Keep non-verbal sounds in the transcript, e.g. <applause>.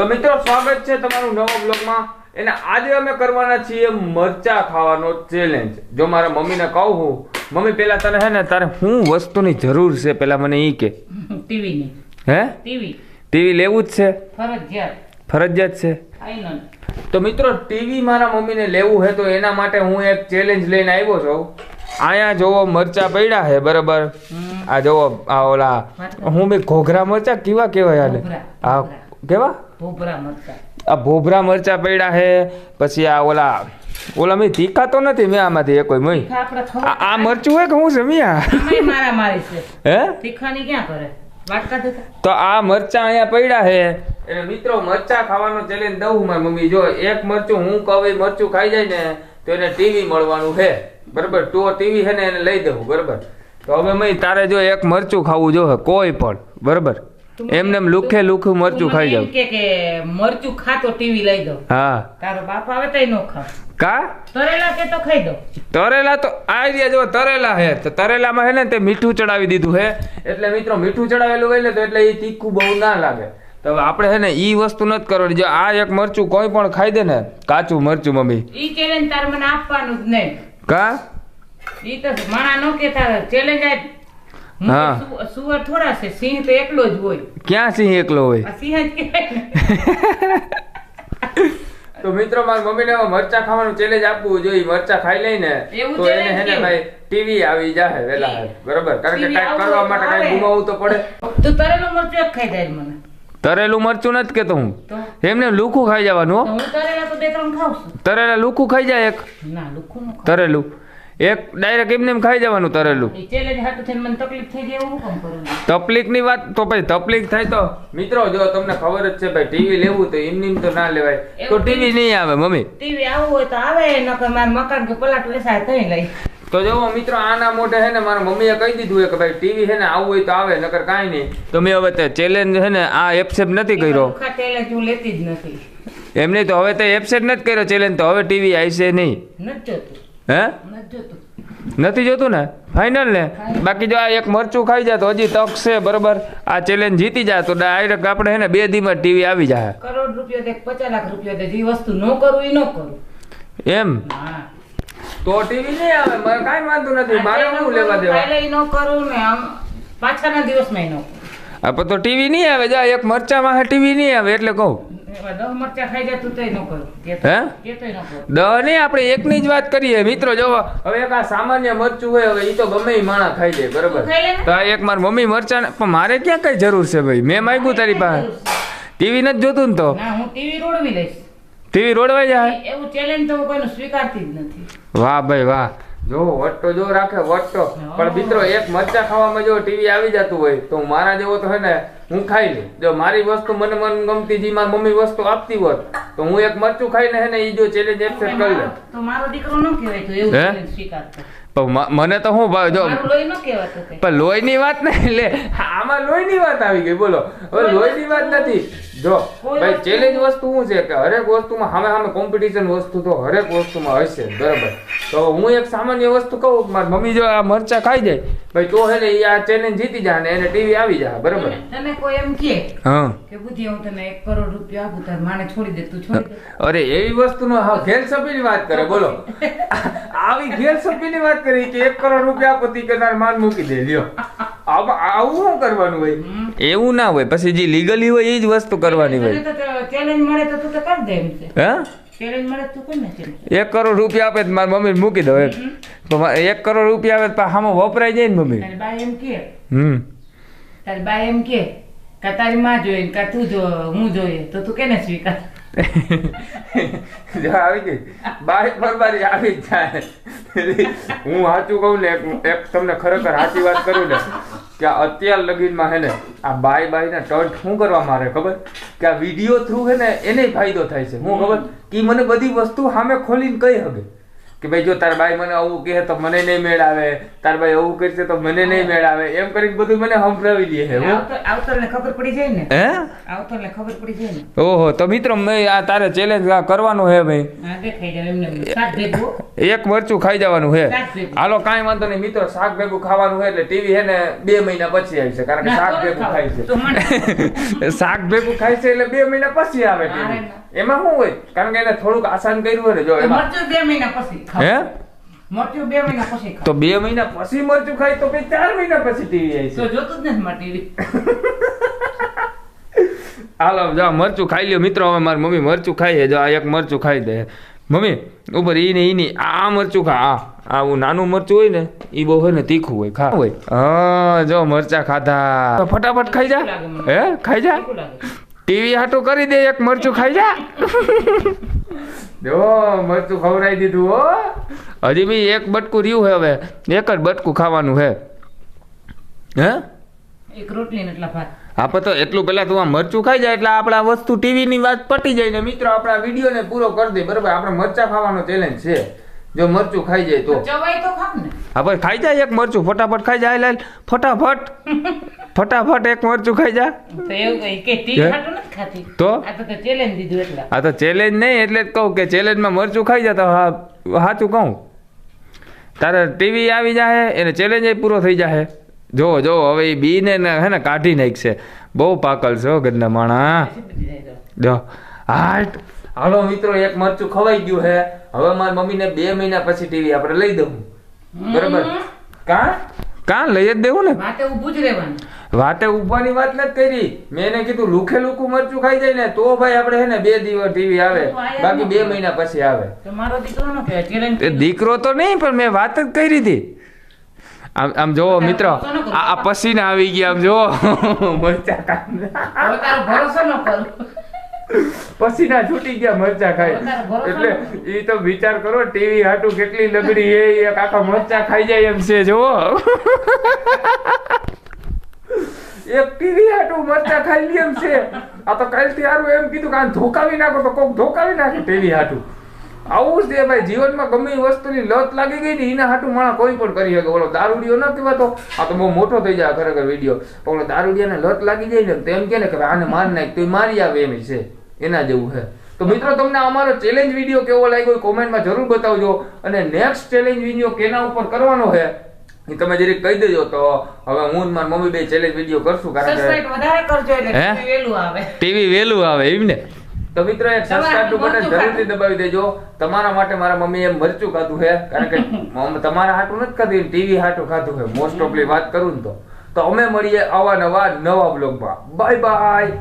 તો મિત્રો સ્વાગત છે તમારું નવા બ્લોગમાં એને આજે અમે કરવાના છીએ મરચા ખાવાનો ચેલેન્જ જો મારા મમ્મીને કહું હું મમ્મી પેલા તને હે ને તારે શું વસ્તુની જરૂર છે? પેલા મને ઈ કે. ટીવીની. હે? ટીવી. ટીવી લેવું જ છે? ફરજિયાત. ફરજિયાત છે? તો મિત્રો ટીવી મારા મમ્મીને લેવું હે તો એના માટે હું એક ચેલેન્જ લઈને આવ્યો છું. અહીંયા જોવો મરચા પડ્યા છે બરાબર? આ જોવો આ ઓલા હું બી ઘોઘરા મરચા કેવા કેવાય આને? આ. કેવા? ભોભરા મરચા. આ ભોભરા મરચા પડ્યા છે પછી આ ઓલા ઓલા મેં તીખા તો નથી મેં આમાંથી એ કોઈ મય. આ મરચું હોય કે હું જમ્યા મારા મારી છે. હે? તીખાની ક્યાં કરે? તો. આ મરચા અહીંયા પડ્યા છે એટલે મિત્રો મરચા ખાવાનો ચેલેન્જ દઉં મારી મમ્મી. જો એક મરચું હું કવે મરચું ખાઈ જાય ને તો એને ટીવી મળવાનું છે બરાબર? તો ટીવી છે ને એને લઈ દેવું બરાબર? તો હવે મય તારે જો એક મરચું ખાવું જો કોઈ પણ બરાબર? એમને લુખે લુખું મરચું ખાઈ જાવ. કે કે મરચું ખાતો ટીવી લઈ દો હા. તારો બાપ આવે તોય નો ખા. કા? તરેલા કે તો ખાઈ દો તરેલા તો આ રહ્યા જો તરેલા હે. તો તરેલામાં હે ને તે મીઠું ચડાવી દીધું હે. એટલે મિત્રો મીઠું ચડાવેલું હોય ને તો એટલે એ તીખું બહુ ના લાગે. તો આપણે હે ને ઈ વસ્તુ નથી કરવાની. જો આ એક મરચું કોઈ પણ ખાઈ દે ને કાચું મરચું મમ્મી. ઈ ચેલેન્જ તાર મને આપવાનું જ નહીં. કા? ઈ તો માણા નો કે તારે ચેલેન્જ આ હું તો હા. સુવર થોડા છે સિંહ તો એકલો જ હોય. ક્યાં સિંહ એકલો હોય? સિંહ જ તો મિત્રો મારી મમ્મીને હવે મરચા ખાવાનું ચેલેન્જ આપવું જોઈએ. મરચા ખાઈ લઈ ને તો એને હે ને ભાઈ ટીવી આવી જાય વેલા. બરાબર? કારણ કે TV કરવા માટે. કાંઈક ગુમાવવું તો પડે. તું તરેલું મરચું ખાઈ જાય મને. તરેલું મરચું નથી કેતો હું. એમને લૂકું ખાઈ જવાનું હો. તરેલા તો બે ત્રણ ખાઉં તરેલા લુખું ખાઈ જાય એક. ના તરેલું. એક ડાયરેક્ટ એમને એમ ખાઈ જવાનું તરેલું. તકલીફ તકલીફની વાત તો ભાઈ તકલીફ થાય તો. મિત્રો જો તમને ખબર જ છે ભાઈ ટીવી લેવું તો એમની તો ના લેવાય. તો ટીવી નહીં આવે મમ્મી. ટીવી આવું હોય તો આવે નકર મારે મકાન કે પલાટ વેસાય તઈ લઈ તો જોવો મિત્રો આના મોઢે હે ને મારા મમ્મીએ કહી દીધું કે ભાઈ ટીવી છે ને આવું હોય તો આવે નકર કાંઈ નહીં. તો મેં હવે તે ચેલેન્જ છે ને આ એપસેપ નથી કર્યો. ચેલેન્જ હું લેતી જ નથી. એમને તો હવે તે એપસેપ નથી કર્યો ચેલેન્જ તો હવે ટીવી આવશે નહીં. નથી હે? નથી જોતું ને? ફાઇનલ ને? બાકી જો આ એક મરચું ખાઈ જાય તો હજી તક છે બરોબર? આ ચેલેન્જ જીતી જાય તો ડાયરેક્ટ આપણે હે ને બે દીમાં ટીવી આવી જાય. કરોડ રૂપિયા દે પચાસ લાખ રૂપિયા દે જે વસ્તુ ન કરું એ ન કરું. એમ? તો ટીવી નહીં આવે મારે કાંઈ વાંધો નથી મારે શું લેવા દેવા? પહેલા ઈ ન કરું ને આમ પાછળના દિવસમાં ન કરું. આ પણ તો ટીવી નહીં આવે જા એક મરચામાં ટીવી નહીં આવે એટલે કહું. મરચા હે? દ નહીં આપણે એકની જ વાત કરીએ. મિત્રો જો હવે એક આ સામાન્ય મરચું હોય હવે એ તો ગમે માણા ખાઈ જાય બરોબર? તું આ એક મારી મમ્મી મરચાં પણ મારે ક્યાં કઈ જરૂર છે ભાઈ? મેં માગ્યું તારી પાસે. ટીવી નથી જોતું ને તો? હું ટીવી રોડવી લઈશ. ટીવી રોડવાઈ જાય? એવું ચેલેન્જ તો હું કોઈનું સ્વીકારતી જ નથી. વાહ ભાઈ વાહ. જો વટ્ટો જો રાખે વટ્ટો. પણ મિત્રો એક મરચા ખાવામાં જો ટીવી આવી જતું હોય તો મારા જેવો તો હે ને હું ખાઈ લઉં. જો મારી વસ્તુ મને મન ગમતી જે મારી મમ્મી વસ્તુ આપતી હોત તો હું એક મરચું ખાઈને હે ને એ જો ચેલેન્જ એક્સેપ્ટ કરી લે તો મારો દીકરો ન કહેવાય તો એવું? સ્વીકારતો મને તો હું ભાવ જો મારું લોહી ન પણ વાત નહીં લે આમાં લોહીની વાત આવી ગઈ બોલો. હવે લોહીની વાત નથી. જો ભાઈ ચેલેન્જ વસ્તુ શું છે કે હરેક વસ્તુમાં સામે સામે કોમ્પિટિશન વસ્તુ તો હરેક વસ્તુમાં હશે બરાબર. તો હું એક સામાન્ય વસ્તુ કહું કે મારી મમ્મી જો આ મરચા ખાઈ જાય ભાઈ તો હે ને આ ચેલેન્જ જીતી જાય ને એને ટીવી આવી જાય બરાબર. તને કોઈ એમ કે હા. કે બુદ્ધિ હું તને એક કરોડ રૂપિયા આપું તાર માને છોડી દે તું <laughs> અરે એવી વસ્તુનો હા ઘેરસપીની વાત કરે બોલો. <laughs> આવી ઘેરસપીની વાત કરી કે એક કરોડ રૂપિયા આપો તી કે તાર માન મૂકી દે લ્યો. આવા- આવું શું કરવાનું હોય? એવું ના હોય પછી જે લીગલી હોય એ જ વસ્તુ કરવાની હોય. ચેલેન્જ મળે તો તું તો કરી દે એમ હે? ચેલેન્જ મળે તો તું કરી ને challenge. એક કરોડ રૂપિયા આપે તો મારી મમ્મી મૂકી દો એક એક કરોડ રૂપિયા આવે તો સામે વપરાય જાય ને મમ્મી. તારી એમ કે. હમ. તારી બાઈ એમ કે કે તારી માં જોઈએ કે તું જો હું જોઈએ તો તું કેને સ્વીકાર? <laughs> આવી ગઈ. બાઈ બરબારી આવી જાય. હું સાચું કહું ને, એક- તમને ખરેખર સાચી વાત કરું ને, કે અત્યાર લગીનમાં હે ને, આ બાય બાઈ ના ટન્ટ શું કરવા મારે ખબર? કે આ વીડિયો થ્રુ હે ને એને ફાયદો થાય છે. હું ખબર? કે મને બધી વસ્તુ સામે ખોલીને કઈ હગે કે ભાઈ જો તાર બાઈ મને આવું કહે તો મને નહીં મેળ આવે તાર બાઈ આવું કરશે તો મને નહીં મેળ આવે એમ કરીને બધું મને સંભળાવી દે છે આવતરને ખબર પડી જાય ને? હે? આવતરને ખબર પડી જાય ને? ઓહો તો મિત્રો મેં આ તારે ચેલેન્જ કરવાનું હે ભાઈ. હા એક મરચું ખાઈ જવાનું શાક હાલો કાંઈ વાંધો નહીં મિત્રો શાક ભેગું ખાવાનું છે એટલે ટીવી હે ને બે મહિના પછી આવી છે કારણ કે શાક ભેગું ખાય છે. <laughs> શાક ભેગું ખાય છે એટલે બે મહિના પછી આવે ટીવી એમાં. શું હોય? કારણ કે એને થોડુંક આસાન કર્યું હોય ને જો એમાં બે મહિના પછી. હે? મરચું બે મહિના પછી. તો બે મહિના પછી મરચું ખાય તો પછી ચાર મહિના પછી ટીવી આવી તો જોતું જ નથી મારે ટીવી. <laughs> હાલો જા મરચું ખાઈ લ્યો. મિત્રો હવે મારી મમ્મી મરચું ખાઈ છે. જો આ એક મરચું ખાઈ દે. મમ્મી ઉપર ઈ ને ઈ ની આ મરચું ખા. આ આવું નાનું મરચું હોય ને ઈ બહુ હોય ને તીખું હોય ખા. હોય. હા જો મરચા ખાધા. તો ફટાફટ ખાઈ જા. હે ખાઈ જા. ટીવી હાટું કરી દે એક મરચું ખાઈ જો. <laughs> મરચું ખવડાવી દીધું હો. હજી બી એક બટકું રહ્યું છે હવે. એક જ બટકું ખાવાનું છે. હે? એક રોટલી ને એટલા ભાત. આપણે તો એટલું પેલા તું આ મરચું ખાઈ જાય એટલે આપણા વસ્તુ ટીવી ની વાત પટી જાય ને મિત્રો આપણા વીડિયો ને પૂરો કરી દે. બરાબર આપણે મરચા ખાવાનો ચેલેન્જ છે. જો મરચું ખાઈ જાય તો. ચવાય તો ખાવ ને. આપણે ખાઈ જાય એક મરચું ફટાફટ ખાઈ જાય લાલ. ફટાફટ. <laughs> ફટાફટ એક મરચું ખાઈ જા. તો એવું કઈ કે ટી હે? ખાટું તો? ચેલેન્જ દીધું એટલે. આ તો ચેલેન્જ નહીં એટલે જ કહું કે ચેલેન્જમાં મરચું ખાઈ જતા હા સાચું કહું. તારે ટીવી આવી જાય એને ચેલેન્જ પૂરો થઈ જાય જો જો હવે એ બીને ને હે ને કાઢી નાખશે. બહુ પાકલ છે હો ગંદા માણા. જો. હાટ. હાલો મિત્રો એક મરચું ખવાઈ ગયું હે. હવે મારી મમ્મીને બે મહિના પછી ટીવી આપણે લઈ દઉં. બરાબર? કાં? કાં લઈ જ દેવું ને? માટે ઊભું જ રહેવાનું. વાતે ઉભાની વાત નથી કરી. મેં એને કીધું લુખે લુખું મરચું ખાઈ જાય ને તો ભાઈ આપણે હે ને બે દિવસ ટીવી આવે. બાકી બે મહિના પછી આવે. મારો દીકરો તો નહીં પણ મેં વાત જ કરી હતી. આમ આમ જોવો મિત્રો આ પસીને આવી ગયા આમ જોવો. મરચા. ભરોસો ન કરું. પસીના છૂટી ગયા મરચા ખાઈ. એટલે એ તો વિચાર કરો ટીવી હાટું કેટલી લગડી એ આખા મરચા ખાઈ જાય એમ છે જોવો. એક ટીવી હાટું મરચા ખાઈ લે છે. આ તો કાલથી હારું એમ કીધું કે આ ધોકાવી નાખો તો કોક ધોકાવી નાખે ટીવી હાટું આવું છે ભાઈ, જીવનમાં ગમે વસ્તુની લત લાગી ગઈ ને એના હાટું માણસ કોઈ પણ કરી શકે. ઓલો દારૂડિયો ન કહેવાતો, આ તો બહુ મોટો થઈ જાય ખરેખર વીડિયો. ઓલો દારૂડિયાને લત લાગી જાય ને તો એમ કે ને કે આને માર નાખ તો મારી આવે એમ છે. એના જેવું છે. તો મિત્રો, તમને અમારો ચેલેન્જ વીડિયો કેવો લાગ્યો કોમેન્ટમાં જરૂર બતાવજો. અને નેક્સ્ટ ચેલેન્જ વીડિયો કેના ઉપર કરવાનો છે એ તમે જરીક કહી દેજો તો હવે હું મારી મમ્મી બે ચેલેન્જ વીડિયો કરશું કારણ કે વધારે કરજો એટલે? TV આવે. ટીવી વેલું આવે એમ ને? તો મિત્રો એક સબસ્ક્રાઇબનું બટન જરૂરથી દબાવી દેજો. તમારા માટે મારા મમ્મી એમ મરચું ખાધું છે કારણ કે તમારા હાટું નથી ખાધું ટીવી હાટું ખાધું છે મોસ્ટ ઓફલી વાત કરું ને તો. તો અમે મળીએ આવા નવા નવા બ્લોગમાં બાય બાય